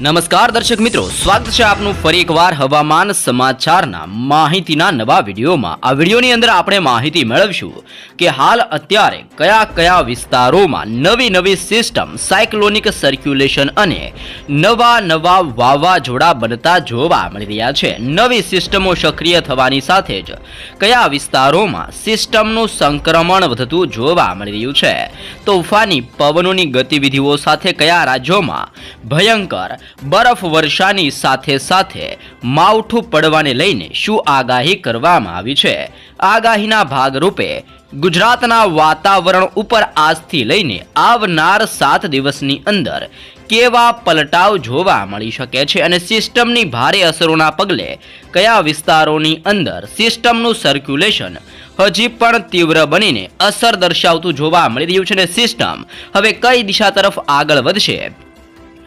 નમસ્કાર દર્શક મિત્રો, સ્વાગત છે આપનું ફરી એકવાર હવામાન સમાચારના માહિતીના નવા વિડીયોમાં. આ વિડીયોની અંદર આપણે માહિતી મેળવશું કે હાલ અત્યારે કયા કયા વિસ્તારોમાં નવી નવી સિસ્ટમ, સાયક્લોનિક સર્ક્યુલેશન અને નવા નવા વાવાઝોડા બનતા જોવા મળી રહ્યા છે. નવી સિસ્ટમો સક્રિય થવાની સાથે જ કયા વિસ્તારોમાં સિસ્ટમનું સંક્રમણ વધતું જોવા મળી રહ્યું છે? તોફાની પવનોની ગતિવિધિઓ સાથે કયા રાજ્યોમાં ભયંકર બરફ વર્ષાની સાથે સાથે માવઠું પડવાને લઈને શું આગાહી કરવામાં આવી છે? આગાહીના ભાગરૂપે ગુજરાતના વાતાવરણ ઉપર આજથી લઈને આવનાર સાત દિવસની અંદર કેવા પલટાવ જોવા મળી શકે છે અને સિસ્ટમની ભારે અસરોના પગલે કયા વિસ્તારોની અંદર સિસ્ટમનું સર્ક્યુલેશન હજી પણ તીવ્ર બનીને અસર દર્શાવતું જોવા મળી રહ્યું છે અને સિસ્ટમ હવે કઈ દિશા તરફ આગળ વધશે?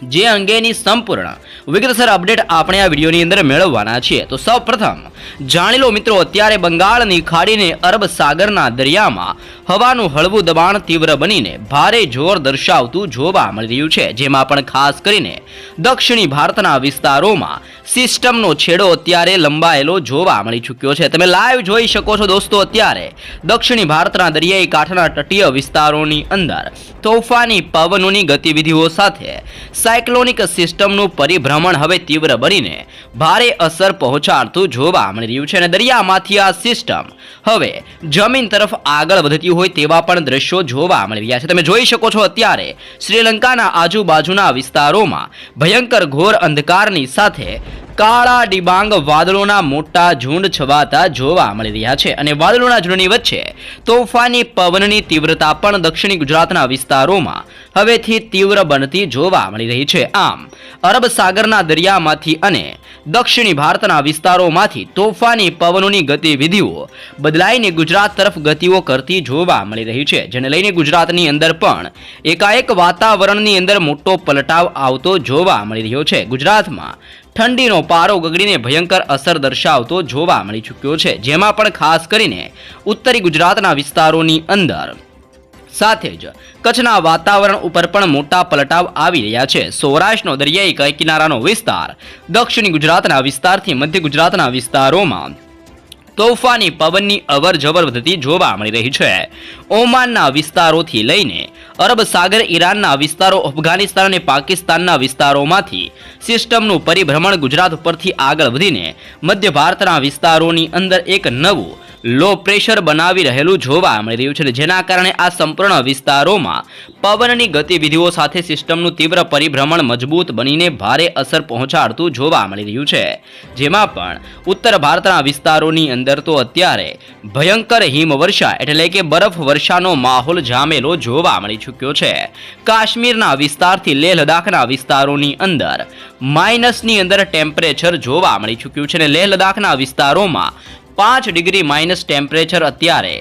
જે અંગેની સંપૂર્ણ વિગતસર અપડેટ આપણે આ વિડીયોની અંદર મેળવવાના છીએ. તો સૌ પ્રથમ જાણી લો મિત્રો, અત્યારે બંગાળની ખાડીને અરબ સાગરના દરિયામાં હવાનું હળવું દબાણ તીવ્ર બનીને ભારે જોર દર્શાવતું જોવા મળી રહ્યું છે. જેમાં પણ ખાસ કરીને દક્ષિણી ભારતના વિસ્તારોમાં સિસ્ટમનો છેડો અત્યારે લંબાયેલો જોવા મળી ચૂક્યો છે. તમે લાઈવ જોઈ શકો છો દોસ્તો, અત્યારે દક્ષિણી ભારતના દરિયાઈ કાંઠાના તટીય વિસ્તારોની અંદર તોફાની પવનોની ગતિવિધિઓ સાથે સાયક્લોનિક સિસ્ટમનું પરિભ્રમણ હવે તીવ્ર બનીને ભારે અસર પહોંચાડતું જોવા મળી રહ્યું છે અને દરિયામાંથી આ સિસ્ટમ હવે જમીન તરફ આગળ વધતી હોય તેવા પણ દ્રશ્યો જોવા મળી રહ્યા છે. તમે જોઈ શકો છો અત્યારે શ્રીલંકાના આજુબાજુના વિસ્તારોમાં ભયંકર ઘોર અંધકારની સાથે કાળા ડિબાંગ વાદળોના મોટા ઝુંડ છવાતા જોવા મળી રહ્યા છે અને વાદળોના ઝુંડની વચ્ચે તોફાની પવનની તીવ્રતા પણ દક્ષિણ ગુજરાતના વિસ્તારોમાં હવેથી તીવ્ર બનતી જોવા મળી રહી છે. આમ, અરબ સાગરના દરિયામાંથી અને દક્ષિણી ભારતના વિસ્તારોમાંથી તોફાની પવનોની ગતિવિધિઓ બદલાઈને ગુજરાત તરફ ગતિઓ કરતી જોવા મળી રહી છે, જેને લઈને ગુજરાતની અંદર પણ એકાએક વાતાવરણની અંદર મોટો પલટાવ આવતો જોવા મળી રહ્યો છે. ગુજરાતમાં ઠંડીનો પારો ગગડીને ભયંકર અસર દર્શાવતો જોવા મળી ચૂક્યો છે, જેમાં પણ ખાસ કરીને ઉત્તરી ગુજરાતના વિસ્તારોની અંદર સાથે જ કચ્છના વાતાવરણ ઉપર પણ મોટા પલટાવ આવી રહ્યા છે. સૌરાષ્ટ્રનો દરિયાઈ કિનારાનો વિસ્તાર, દક્ષિણ ગુજરાતના વિસ્તારથી મધ્ય ગુજરાતના વિસ્તારોમાં તોફાની પવનની અવર જવર વધતી જોવા મળી રહી છે. ઓમાનના વિસ્તારોથી લઈને અરબ સાગર, ઈરાનના વિસ્તારો, અફઘાનિસ્તાન અને પાકિસ્તાનના વિસ્તારોમાંથી સિસ્ટમનું પરિભ્રમણ ગુજરાત ઉપરથી આગળ વધીને મધ્ય ભારતના વિસ્તારોની અંદર એક નવું લો પ્રેશર બનાવી રહેલું જોવા મળી રહ્યું છે જેના કારણે આ સંપૂર્ણ વિસ્તારોમાં પવનની ગતિવિધિઓ સાથે સિસ્ટમનું તીવ્ર પરિભ્રમણ મજબૂત બનીને ભારે અસર પહોંચાડતું જોવા મળી રહ્યું છે. જેમાં પણ ઉત્તર ભારતના વિસ્તારોની અંદર તો અત્યારે ભયંકર હિમવર્ષા એટલે કે બરફ વર્ષાનો માહોલ જામેલો જોવા મળી ચૂક્યો છે. કાશ્મીરના વિસ્તારથી લેહ લદ્દાખના વિસ્તારોની અંદર માઇનસની અંદર ટેમ્પરેચર જોવા મળી ચૂક્યું છે અને લેહ લદ્દાખના વિસ્તારોમાં પાંચ ડિગ્રી માઇનસ ટેમ્પરેચર અત્યારે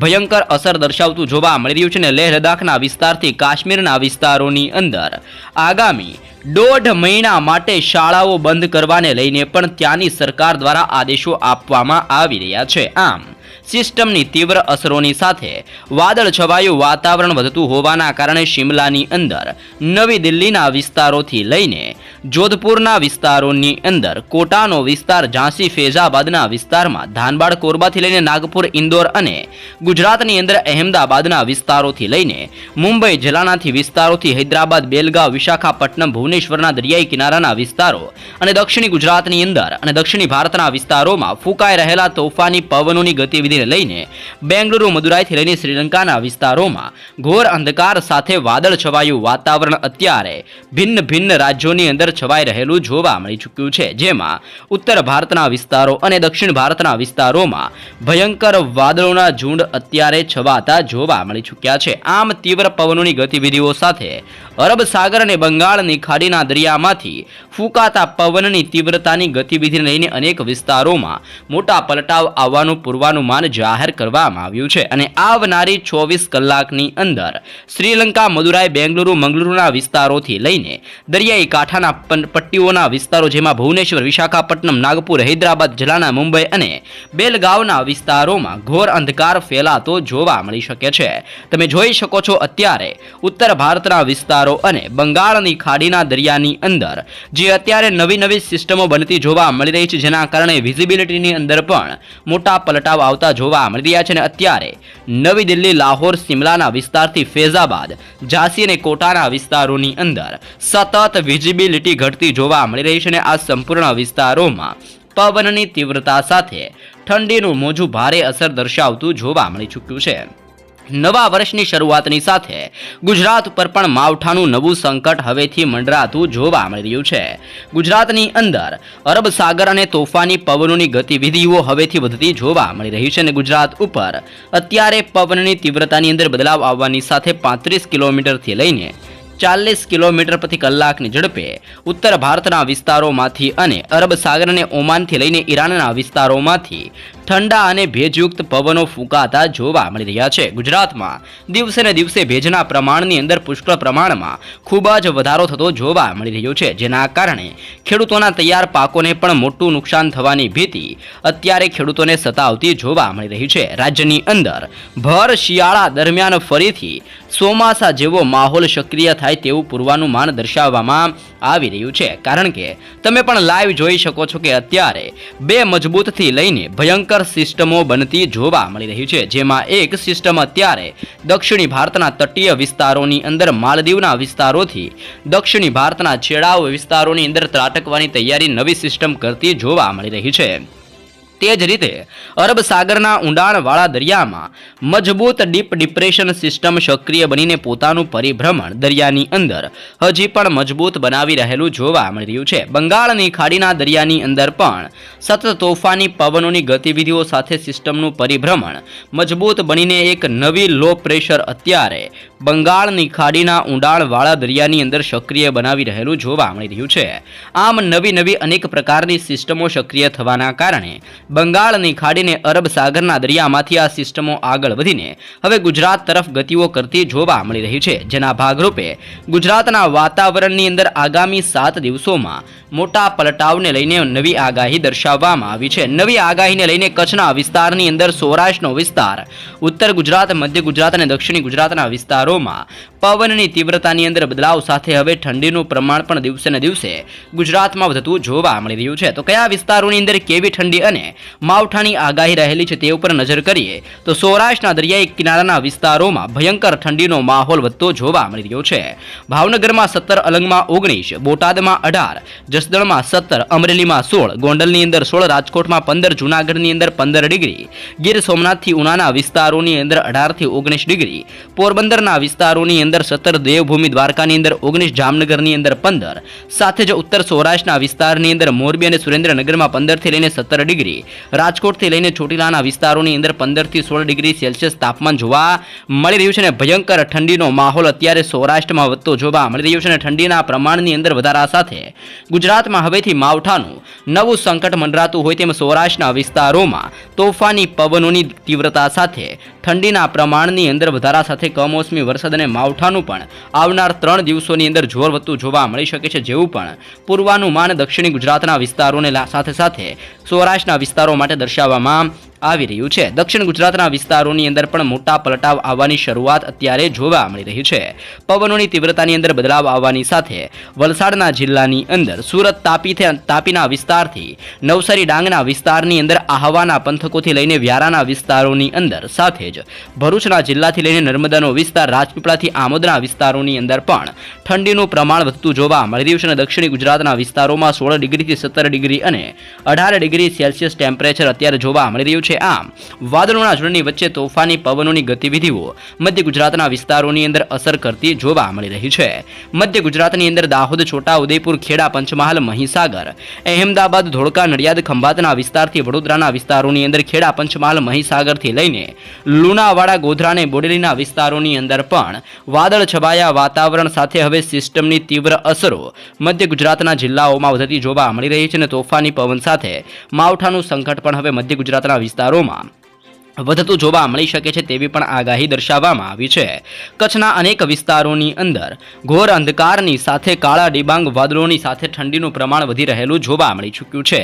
ભયંકર અસર દર્શાવતું જોવા મળી રહ્યું છે ને લેહ લદ્દાખના વિસ્તારથી કાશ્મીરના વિસ્તારોની અંદર. આગામી દોઢ મહિના માટે શાળાઓ બંધ કરવાને લઈને પણ ત્યાંની સરકાર દ્વારા આદેશો આપવામાં આવી રહ્યા છે. આમ, સિસ્ટમની તીવ્ર અસરોની સાથે વાદળ છવાયું વાતાવરણ વધતું હોવાના કારણે શિમલાની અંદર નવી દિલ્હીના વિસ્તારોથી લઈને જોધપુરના વિસ્તારોની અંદર કોટાનો વિસ્તાર, ઝાંસી, ફેઝાબાદના વિસ્તારમાં ધાનબાદ, કોરબાથી લઈને નાગપુર, ઇન્દોર અને ગુજરાતની અંદર અહેમદાબાદના વિસ્તારોથી લઈને મુંબઈ જિલ્લાનાથી વિસ્તારોથી હૈદરાબાદ, બેલગાવ, વિશાખાપટ્ટનમ, ભુવનેશ્વરના દરિયાઈ કિનારાના વિસ્તારો અને દક્ષિણી ગુજરાતની અંદર અને દક્ષિણી ભારતના વિસ્તારોમાં ફૂંકાઈ રહેલા તોફાની પવનોની ગતિવિધિને લઈને બેંગલુરુ, મદુરાઈથી લઈને શ્રીલંકાના વિસ્તારોમાં ઘોર અંધકાર સાથે વાદળ છવાયું વાતાવરણ અત્યારે ભિન્ન ભિન્ન રાજ્યોની અંદર છવાઈ રહેલું જોવા મળી ચૂક્યું છે. જેમાં ઉત્તર ભારતના વિસ્તારો અને દક્ષિણ ભારતના વિસ્તારોમાં ભયંકર વાદળોના ઝુંડ અત્યારે છવાતા જોવા મળી ચૂક્યા છે. આમ તીવ્ર પવનોની ગતિવિધિઓ સાથે અરબ સાગર અને બંગાળની ખાડીના દરિયામાંથી ફૂંકાતા પવનની તીવ્રતાની ગતિવિધિને લઈને અનેક વિસ્તારોમાં મોટા પલટાવ આવવાનું પૂર્વાનુમાન જાહેર કરવામાં આવ્યું છે. અને આવનારી ચોવીસ કલાકની અંદર શ્રીલંકા, મદુરાઈ, બેંગલુરુ, મંગલુરુના વિસ્તારોથી લઈને દરિયાઈ કાંઠાના પટ્ટીઓના વિસ્તારો જેમાં ભુવનેશ્વર, વિશાખાપટ્ટનમ, નાગપુર, હૈદરાબાદ જલાના મુંબઈ અને બેલગાવના વિસ્તારોમાં ઘોર અંધકાર ફેલાતો જોવા મળી શકે છે. તમે જોઈ શકો છો અત્યારે ઉત્તર ભારતના વિસ્તારો અને બંગાળની ખાડીના દરિયાની અંદર, જે અત્યારે નવી નવી સિસ્ટમો બનતી જોવા મળી રહી છે, જેના કારણે વિઝિબિલિટીની અંદર પણ મોટા પલટાવ આવતા જોવા મળી રહ્યા છે. અને અત્યારે નવી દિલ્હી, લાહોર સિમલાના વિસ્તારથી ફૈઝાબાદ, ઝાંસી અને કોટાના વિસ્તારોની અંદર સતત વિઝિબિલિટી ઘટતી જોવા મળી રહી છે. અને આ સંપૂર્ણ વિસ્તારોમાં પવનની તીવ્રતા સાથે ઠંડીનું મોજું ભારે અસર દર્શાવતું જોવા મળી ચૂક્યું છે. નવા વર્ષની શરૂઆતની સાથે ગુજરાત ઉપર પણ માવઠાનું નવું સંકટ હવેથી મંડરાતું જોવા મળી રહ્યું છે. ગુજરાતની અંદર અરબ સાગર અને તોફાની પવનોની ગતિવિધિઓ હવેથી વધતી જોવા મળી રહી છે અને ગુજરાત ઉપર અત્યારે પવનની તીવ્રતાની અંદર બદલાવ આવવાની સાથે પાંત્રીસ કિલોમીટરથી લઈને ચાલીસ કિલોમીટર પ્રતિ કલાકની ઝડપે ઉત્તર ભારતના વિસ્તારોમાંથી અને અરબ સાગર અને ઓમાનથી લઈને ઈરાનના વિસ્તારોમાંથી ઠંડા અને ભેજયુક્ત પવનો ફૂંકાતા જોવા મળી રહ્યા છે. ગુજરાતમાં દિવસે ને દિવસે ભેજના પ્રમાણની અંદર પુષ્કળ પ્રમાણમાં ખૂબ જ વધારો થતો જોવા મળી રહ્યો છે. જેના કારણે ખેડૂતોના તૈયાર પાકોને પણ મોટું નુકસાન થવાની ભીતિ અત્યારે ખેડૂતોને સતાવતી જોવા મળી રહી છે. રાજ્યની અંદર ભર શિયાળા દરમિયાન ફરીથી ચોમાસા જેવો માહોલ સક્રિય થાય તેવું પૂર્વાનુમાન દર્શાવવામાં આવી રહ્યું છે. કારણ કે તમે પણ લાઈવ જોઈ શકો છો કે અત્યારે બે મજબૂતથી લઈને ભયંકર સિસ્ટમો બનતી જોવા મળી રહી છે. જેમાં એક સિસ્ટમ અત્યારે દક્ષિણી ભારતના તટીય વિસ્તારોની અંદર માલદીવના વિસ્તારોથી દક્ષિણી ભારતના છેડાઓ વિસ્તારોની અંદર ત્રાટકવાની તૈયારી નવી સિસ્ટમ કરતી જોવા મળી રહી છે. તે જ રીતે અરબ સાગરના ઊંડાણવાળા દરિયામાં મજબૂત ડીપ ડિપ્રેશન સિસ્ટમ સક્રિય બનીને પોતાનું પરિભ્રમણ દરિયાની અંદર હજી પણ મજબૂત બનાવી રહેલું જોવા મળી રહ્યું છે. બંગાળની ખાડીના દરિયાની અંદર પણ સતત તોફાની પવનોની ગતિવિધિઓ સાથે સિસ્ટમનું પરિભ્રમણ મજબૂત બનીને એક નવી લો પ્રેશર અત્યારે બંગાળની ખાડીના ઊંડાણવાળા દરિયાની અંદર સક્રિય બનાવી રહેલું જોવા મળી રહ્યું છે. આમ નવી નવી અનેક પ્રકારની સિસ્ટમો સક્રિય થવાના કારણે બંગાળની ખાડીને અરબ સાગરના દરિયામાંથી આ સિસ્ટમો આગળ વધીને હવે ગુજરાત તરફ ગતિઓ કરતી જોવા મળી રહી છે. જેના ભાગરૂપે ગુજરાતના વાતાવરણની અંદર આગામી સાત દિવસોમાં મોટા પલટાવને લઈને નવી આગાહી દર્શાવવામાં આવી છે. નવી આગાહીને લઈને કચ્છના વિસ્તારની અંદર સૌરાષ્ટ્રનો વિસ્તાર, ઉત્તર ગુજરાત, મધ્ય ગુજરાત અને દક્ષિણ ગુજરાતના વિસ્તારોમાં પવનની તીવ્રતાની અંદર બદલાવ સાથે હવે ઠંડીનું પ્રમાણ પણ દિવસે ને દિવસે ગુજરાતમાં વધતું જોવા મળી રહ્યું છે. તો કયા વિસ્તારોની અંદર કેવી ઠંડી અને માવઠાની આગાહી રહેલી છે તે ઉપર નજર કરીએ તો સૌરાષ્ટ્રના દરિયાઈ કિનારાના વિસ્તારોમાં ભયંકર ઠંડીનો માહોલ વધતો જોવા મળી રહ્યો છે. ભાવનગરમાં સત્તર, અલંગમાં ઓગણીસ, બોટાદમાં અઢાર, જસદણમાં સત્તર, અમરેલીમાં સોળ, ગોંડલની અંદર સોળ, રાજકોટમાં પંદર, જૂનાગઢની અંદર પંદર ડિગ્રી, ગીર સોમનાથથી ઉનાના વિસ્તારોની અંદર અઢારથી ઓગણીસ ડિગ્રી, પોરબંદરના વિસ્તારોની અંદર સત્તર દેવભૂમિ દ્વારકાની અંદર, ઓગણીસ જામનગરની અંદર પંદર. સાથે જ ઉત્તર સૌરાષ્ટ્રના વિસ્તારની અંદર મોરબી અને સુરેન્દ્રનગરમાં પંદરથી લઈને સત્તર ડિગ્રી. રાજકોટથી લઈને ચોટીલાના વિસ્તારોની અંદર પંદરથી સોળ ડિગ્રી સેલ્સિયસ તાપમાન જોવા મળી રહ્યું છે અને ભયંકર ઠંડીનો માહોલ અત્યારે સૌરાષ્ટ્રમાં વધતો જોવા મળી રહ્યો છે અને ઠંડીના પ્રમાણની અંદર વધારા સાથે ગુજરાતમાં હવેથી માવઠાનું નવું સંકટ મંડરાતું હોય તેમ સૌરાષ્ટ્રના વિસ્તારોમાં તોફાની પવનોની તીવ્રતા સાથે ઠંડીના પ્રમાણની અંદર વધારા સાથે કમોસમી વરસાદ અને માવઠાનું પણ આવનાર ત્રણ દિવસોની અંદર જોર વધતું જોવા મળી શકે છે, જેવું પણ પૂર્વાનુમાન દક્ષિણી ગુજરાતના વિસ્તારોને સાથે સાથે સૌરાષ્ટ્રના વિસ્તારો માટે દર્શાવવામાં આવી રહ્યું છે. દક્ષિણ ગુજરાતના વિસ્તારોની અંદર પણ મોટા પલટાવ આવવાની શરૂઆત અત્યારે જોવા મળી રહી છે. પવનોની તીવ્રતાની અંદર બદલાવ આવવાની સાથે વલસાડના જિલ્લાની અંદર સુરત તાપી તાપીના વિસ્તારથી નવસારી ડાંગના વિસ્તારની અંદર આહવાના પંથકોથી લઈને વ્યારાના વિસ્તારોની અંદર સાથે જ ભરૂચના જિલ્લાથી લઈને નર્મદાનો વિસ્તાર, રાજપીપળાથી આમોદના વિસ્તારોની અંદર પણ ઠંડીનું પ્રમાણ વધતું જોવા મળી રહ્યું છે અને દક્ષિણ ગુજરાતના વિસ્તારોમાં સોળ ડિગ્રીથી સત્તર ડિગ્રી અને અઢાર ડિગ્રી સેલ્સિયસ ટેમ્પરેચર અત્યારે જોવા મળી રહ્યું છે. આમ, વાદળોના ઝુંડની વચ્ચે તોફાની પવનોની ગતિવિધિઓ મધ્ય ગુજરાતના વિસ્તારોની અંદર અસર કરતી જોવા મળી રહી છે. મધ્ય ગુજરાતની અંદર દાહોદ છોટા ઉદયપુર ખેડા, પંચમહાલ, મહીસાગર, અહેમદાબાદ, ધોળકા, નડિયાદ, ખંભાતના વિસ્તારથી વડોદરાના વિસ્તારોની અંદર ખેડા, પંચમહાલ, મહીસાગરથી લઈને લુણાવાડા ગોધરા અને બોડેલીના વિસ્તારોની અંદર પણ વાદળ છવાયા વાતાવરણ સાથે હવે સિસ્ટમની તીવ્ર અસરો મધ્ય ગુજરાતના જિલ્લાઓમાં વધતી જોવા મળી રહી છે અને તોફાની પવન સાથે માવઠાનું સંકટ પણ હવે મધ્ય ગુજરાતના વિસ્તારોમાં વધતું જોવા મળી શકે છે તેવી પણ આગાહી દર્શાવવામાં આવી છે. કચ્છના અનેક વિસ્તારોની અંદર ઘોર અંધકારની સાથે કાળા ડિબાંગ વાદળોની સાથે ઠંડીનું પ્રમાણ વધી રહેલું જોવા મળી ચૂક્યું છે.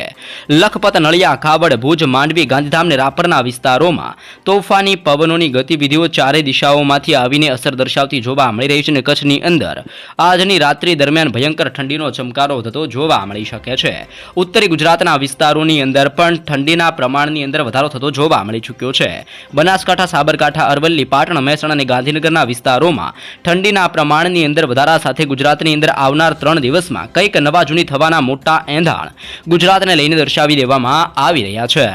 લખપત, નળિયા કાવડ ભુજ, માંડવી, ગાંધીધામ ને રાપરના વિસ્તારોમાં તોફાની પવનોની ગતિવિધિઓ ચારે દિશાઓમાંથી આવીને અસર દર્શાવતી જોવા મળી રહી છે અને કચ્છની અંદર આજની રાત્રિ દરમિયાન ભયંકર ઠંડીનો ચમકારો થતો જોવા મળી શકે છે. ઉત્તરી ગુજરાતના વિસ્તારોની અંદર પણ ઠંડીના પ્રમાણની અંદર વધારો થતો જોવા મળી ચૂક્યો છે. બનાસકાંઠા, સાબરકાંઠા, અરવલ્લી, પાટણ, મહેસાણા અને ગાંધીનગરના વિસ્તારોમાં ઠંડીના પ્રમાણની અંદર વધારા સાથે ગુજરાતની અંદર આવનાર ત્રણ દિવસમાં કંઈક નવા જૂની થવાના મોટા એંધાણ ગુજરાતને લઈને દર્શાવી દેવામાં આવી રહ્યા છે.